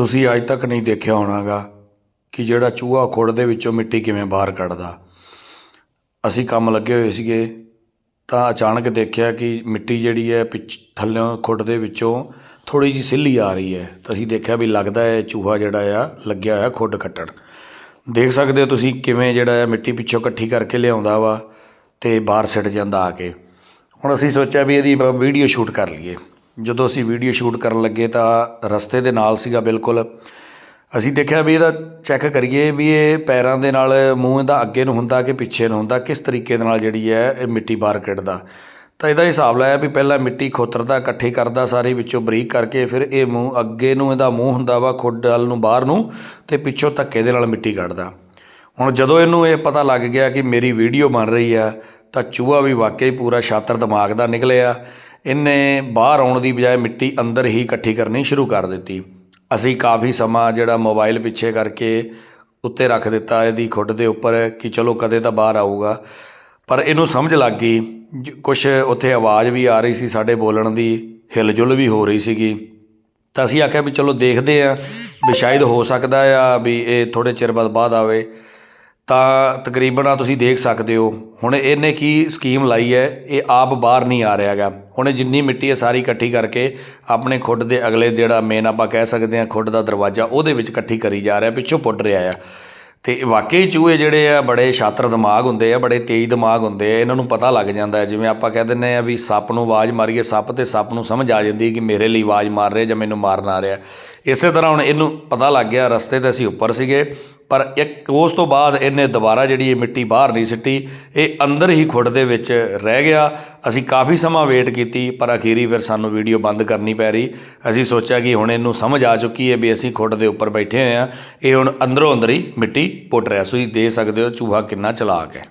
ਤੁਸੀਂ ਅੱਜ ਤੱਕ ਨਹੀਂ ਦੇਖਿਆ ਹੋਣਾਗਾ ਕਿ ਜਿਹੜਾ ਚੂਹਾ ਖੁੱਡ ਦੇ ਵਿੱਚੋਂ ਮਿੱਟੀ ਕਿਵੇਂ ਬਾਹਰ ਕੱਢਦਾ। ਅਸੀਂ ਕੰਮ ਲੱਗੇ ਹੋਏ ਸੀਗੇ ਤਾਂ ਅਚਾਨਕ ਦੇਖਿਆ ਕਿ ਮਿੱਟੀ ਜਿਹੜੀ ਹੈ ਪਿੱਛ ਥੱਲਿਓਂ ਖੁੱਡ ਦੇ ਵਿੱਚੋਂ ਥੋੜੀ ਜਿਹੀ ਸਿੱਲੀ ਆ ਰਹੀ ਹੈ। ਤਾਂ ਅਸੀਂ ਦੇਖਿਆ ਵੀ ਲੱਗਦਾ ਹੈ ਚੂਹਾ ਜਿਹੜਾ ਆ ਲੱਗਿਆ ਹੋਇਆ ਖੁੱਡ ਕੱਟਣ ਦੇਖ ਸਕਦੇ ਹੋ ਤੁਸੀਂ ਕਿਵੇਂ ਜਿਹੜਾ ਆ ਮਿੱਟੀ ਪਿੱਛੋਂ ਇਕੱਠੀ ਕਰਕੇ ਲਿਆਉਂਦਾ ਵਾ ਤੇ ਬਾਹਰ ਸਿੱਟ ਜਾਂਦਾ ਆ ਕੇ। ਹੁਣ ਅਸੀਂ ਸੋਚਿਆ ਵੀ ਇਹਦੀ ਵੀਡੀਓ ਸ਼ੂਟ ਕਰ ਲਈਏ। ਜਦੋਂ ਅਸੀਂ ਵੀਡੀਓ ਸ਼ੂਟ ਕਰਨ ਲੱਗੇ ਤਾਂ ਰਸਤੇ ਦੇ ਨਾਲ ਸੀਗਾ ਬਿਲਕੁਲ। ਅਸੀਂ ਦੇਖਿਆ ਵੀ ਇਹਦਾ ਚੈੱਕ ਕਰੀਏ ਵੀ ਇਹ ਪੈਰਾਂ ਦੇ ਨਾਲ ਮੂੰਹ ਇਹਦਾ ਅੱਗੇ ਨੂੰ ਹੁੰਦਾ ਕਿ ਪਿੱਛੇ ਨੂੰ ਹੁੰਦਾ, ਕਿਸ ਤਰੀਕੇ ਦੇ ਨਾਲ ਜਿਹੜੀ ਹੈ ਇਹ ਮਿੱਟੀ ਬਾਹਰ ਕੱਢਦਾ। ਤਾਂ ਇਹਦਾ ਹਿਸਾਬ ਲਾਇਆ ਵੀ ਪਹਿਲਾਂ ਮਿੱਟੀ ਖੋਤਰਦਾ, ਇਕੱਠੀ ਕਰਦਾ, ਸਾਰੇ ਵਿੱਚੋਂ ਬਰੀਕ ਕਰਕੇ ਫਿਰ ਇਹ ਮੂੰਹ ਅੱਗੇ ਨੂੰ ਇਹਦਾ ਮੂੰਹ ਹੁੰਦਾ ਵਾ, ਖੁੱਡ ਵੱਲ ਨੂੰ ਬਾਹਰ ਨੂੰ ਤੇ ਪਿੱਛੋਂ ਧੱਕੇ ਦੇ ਨਾਲ ਮਿੱਟੀ ਕੱਢਦਾ। ਹੁਣ ਜਦੋਂ ਇਹਨੂੰ ਇਹ ਪਤਾ ਲੱਗ ਗਿਆ ਕਿ ਮੇਰੀ ਵੀਡੀਓ ਬਣ ਰਹੀ ਆ ਤਾਂ ਚੂਹਾ ਵੀ ਵਾਕਈ ਪੂਰਾ ਛਾਤਰ ਦਿਮਾਗ ਦਾ ਨਿਕਲਿਆ। ਇਹਨੇ ਬਾਹਰ ਆਉਣ ਦੀ ਬਜਾਏ ਮਿੱਟੀ ਅੰਦਰ ਹੀ ਇਕੱਠੀ ਕਰਨੀ ਸ਼ੁਰੂ ਕਰ ਦਿੱਤੀ। ਅਸੀਂ ਕਾਫੀ ਸਮਾਂ ਜਿਹੜਾ ਮੋਬਾਈਲ ਪਿੱਛੇ ਕਰਕੇ ਉੱਤੇ ਰੱਖ ਦਿੱਤਾ, ਇਹਦੀ ਖੁੱਡ ਦੇ ਉੱਪਰ ਕਿ ਚਲੋ ਕਦੇ ਤਾਂ ਬਾਹਰ ਆਊਗਾ। ਪਰ ਇਹਨੂੰ ਸਮਝ ਲੱਗ ਗਈ ਕੁਝ ਉੱਥੇ ਆਵਾਜ਼ ਵੀ ਆ ਰਹੀ ਸੀ, ਸਾਡੇ ਬੋਲਣ ਦੀ ਹਿਲਜੁਲ ਵੀ ਹੋ ਰਹੀ ਸੀਗੀ। ਤਾਂ ਅਸੀਂ ਆਖਿਆ ਵੀ ਚਲੋ ਦੇਖਦੇ ਆ ਵੀ ਸ਼ਾਇਦ ਹੋ ਸਕਦਾ ਆ ਵੀ ਇਹ ਥੋੜੇ ਚਿਰ ਬਾਅਦ ਬਾਅਦ ਆਵੇ। ਤਾਂ ਤਕਰੀਬਨ ਆ ਤੁਸੀਂ ਦੇਖ ਸਕਦੇ ਹੋ, ਹੁਣ ਇਹਨੇ ਕੀ ਸਕੀਮ ਲਾਈ ਹੈ, ਇਹ ਆਪ ਬਾਹਰ ਨਹੀਂ ਆ ਰਿਹਾ ਹੈਗਾ। ਹੁਣ ਜਿੰਨੀ ਮਿੱਟੀ ਹੈ ਸਾਰੀ ਇਕੱਠੀ ਕਰਕੇ ਆਪਣੇ ਖੁੱਡ ਦੇ ਅਗਲੇ ਜਿਹੜਾ ਮੇਨ ਆਪਾਂ ਕਹਿ ਸਕਦੇ ਹਾਂ ਖੁੱਡ ਦਾ ਦਰਵਾਜ਼ਾ ਉਹਦੇ ਵਿੱਚ ਇਕੱਠੀ ਕਰੀ ਜਾ ਰਿਹਾ, ਪਿੱਛੋਂ ਪੁੱਟ ਰਿਹਾ ਆ। ਤੇ ਵਾਕਈ ਚੂਹੇ ਜਿਹੜੇ ਆ, ਬੜੇ ਸ਼ਾਤਰ ਦਿਮਾਗ ਹੁੰਦੇ ਆ, ਬੜੇ ਤੇਜ਼ ਦਿਮਾਗ ਹੁੰਦੇ ਆ, ਇਹਨਾਂ ਨੂੰ ਪਤਾ ਲੱਗ ਜਾਂਦਾ ਜਿਵੇਂ ਆਪਾਂ ਕਹਿ ਦਿੰਦੇ ਆ ਵੀ ਸੱਪ ਨੂੰ ਆਵਾਜ਼ ਮਾਰੀਏ, ਸੱਪ ਤੇ ਸੱਪ ਨੂੰ ਸਮਝ ਆ ਜਾਂਦੀ ਕਿ ਮੇਰੇ ਲਈ ਆਵਾਜ਼ ਮਾਰ ਰਿਹਾ ਜਾਂ ਮੈਨੂੰ ਮਾਰਨ ਆ ਰਿਹਾ। ਇਸੇ ਤਰ੍ਹਾਂ ਹੁਣ ਇਹਨੂੰ ਪਤਾ ਲੱਗ ਗਿਆ, ਰਸਤੇ ਤੇ ਅਸੀਂ ਉੱਪਰ ਸੀਗੇ, ਪਰ ਇੱਕ ਉਸ ਤੋਂ ਬਾਅਦ ਇਹਨੇ ਦੁਬਾਰਾ ਜਿਹੜੀ ਇਹ ਮਿੱਟੀ ਬਾਹਰ ਨਹੀਂ ਸਿੱਟੀ, ਇਹ ਅੰਦਰ ਹੀ ਖੁੱਡ ਦੇ ਵਿੱਚ ਰਹਿ ਗਿਆ। ਅਸੀਂ ਕਾਫੀ ਸਮਾਂ ਵੇਟ ਕੀਤੀ, ਪਰ ਅਖੀਰੀ ਫਿਰ ਸਾਨੂੰ ਵੀਡੀਓ ਬੰਦ ਕਰਨੀ ਪੈ ਰਹੀ। ਅਸੀਂ ਸੋਚਿਆ ਕਿ ਹੁਣ ਇਹਨੂੰ ਸਮਝ ਆ ਚੁੱਕੀ ਹੈ ਵੀ ਅਸੀਂ ਖੁੱਡ ਦੇ ਉੱਪਰ ਬੈਠੇ ਹੋਏ ਆ ਇਹ ਹੁਣ ਅੰਦਰੋਂ ਅੰਦਰ ਹੀ ਮਿੱਟੀ ਪੁੱਟ ਰਿਹਾ। ਤੁਸੀਂ ਦੇ ਸਕਦੇ ਹੋ ਚੂਹਾ ਕਿੰਨਾ ਚਲਾਕ ਹੈ।